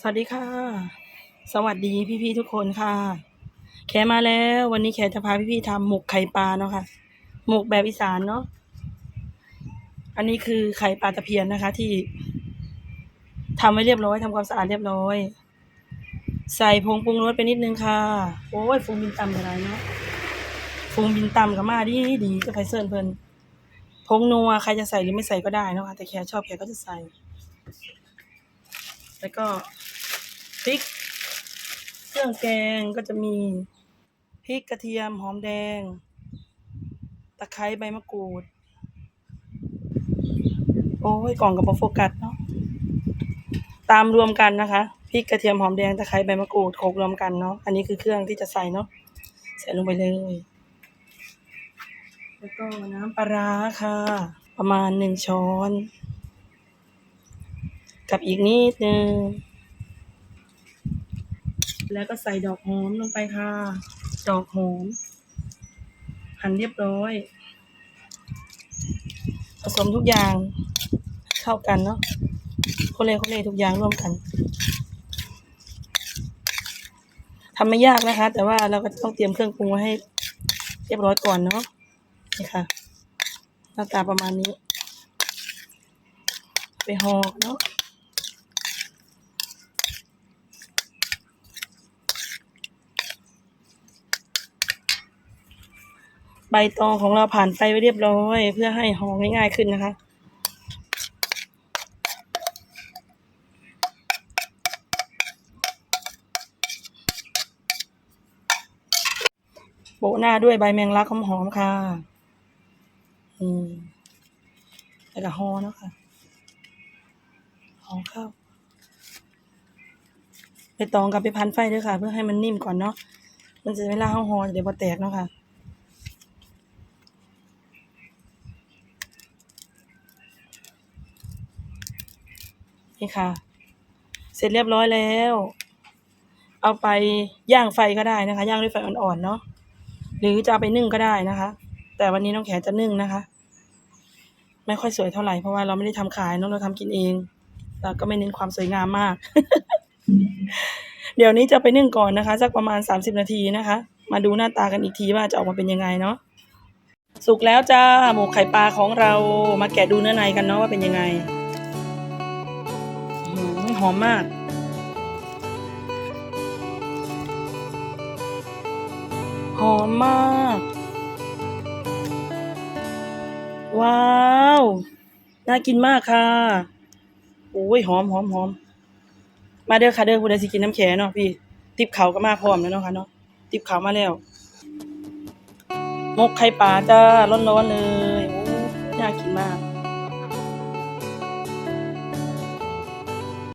สวัสดีค่ะ สวัสดีพี่ๆทุกคนค่ะ แขมาแล้ววันนี้แขจะพาพี่ๆทำหมกไข่ปลาเนาะค่ะ หมกแบบอีสานเนาะ อันนี้คือไข่ปลาตะเพียนนะคะ ที่ทำไว้เรียบร้อยทำความสะอาดเรียบร้อย ใส่ผงปรุงรสไปนิดนึงค่ะ โอ้ยฟูงบินตำอะไรเนาะฟูงบินตำกับมาดีดีจะไปเซิร์นเพิ่นผงนัวใครจะใส่หรือไม่ใส่ก็ได้นะคะแต่แขชอบแขก็จะใส่ แล้วก็ พริก เครื่องแกงก็จะมีพริกกระเทียมหอมแดง ตะไคร้ใบมะกรูด โอ้ยกล่องกับโฟกัสเนาะตามรวมกันนะคะพริกกระเทียมหอมแดงตะไคร้ใบมะกรูดโขลกรวมกันเนาะอันนี้คือเครื่องที่จะใส่เนาะใส่ลงไปเลย แล้วก็น้ำปลาร้าค่ะ ประมาณหนึ่งช้อน กับอีกนิดนึง แล้วก็ใส่ดอกหอมลงไปค่ะ ดอกหอม หั่นเรียบร้อย ผสมทุกอย่างเข้ากันเนาะโคเลโคเลทุกอย่างร่วมกันทำไม่ยากนะคะ แต่ว่าเราก็ต้องเตรียมเครื่องปรุงไว้ให้ เรียบร้อยก่อนเนาะนี่ค่ะ หน้าตาประมาณนี้ ไปห่อเนาะ ใบตองของเราผ่านไฟไว้เรียบร้อย เพื่อให้ห่อง่ายๆขึ้นนะคะ โปะหน้าด้วยใบแมงลักหอมๆค่ะอืมแล้วก็ห่อเนาะค่ะห่อข้าวไปตองกับไปพันไฟด้วยค่ะ เพื่อให้มันนิ่มก่อนเนาะมันจะเวลาห่อห่อเดี๋ยวพอแตกเนาะค่ะ นี่ค่ะ เสร็จเรียบร้อยแล้ว เอาไปย่างไฟก็ได้นะคะ ย่างด้วยไฟอ่อนๆเนาะหรือจะเอาไปนึ่งก็ได้นะคะ แต่วันนี้น้องแขจะนึ่งนะคะ ไม่ค่อยสวยเท่าไหร่เพราะว่าเราไม่ได้ทำขายเนอะเราทำกินเองเราก็ไม่เน้นความสวยงามมาก เดี๋ยวนี้จะไปนึ่งก่อนนะคะ สักประมาณสามสิบนาทีนะคะ มาดูหน้าตากันอีกทีว่าจะออกมาเป็นยังไงเนาะสุกแล้วจ้าหมกไข่ปลาของเรามาแกะดูเนื้อในกันเนาะว่าเป็นยังไง อื้อหือมมาก หอมมาก ว้าว น่ากินมากค่ะ โอ้ยหอมหอมหอม มาเด้อค่ะเด้อผู้ใดสิกินน้ำแข็งเนาะพี่ ติบเขาก็มาพร้อมแล้วเนาะค่ะเนาะ ติบเขามาแล้ว มกไข่ปลาจ้าร้อนๆเลย โอ้ น่ากินมาก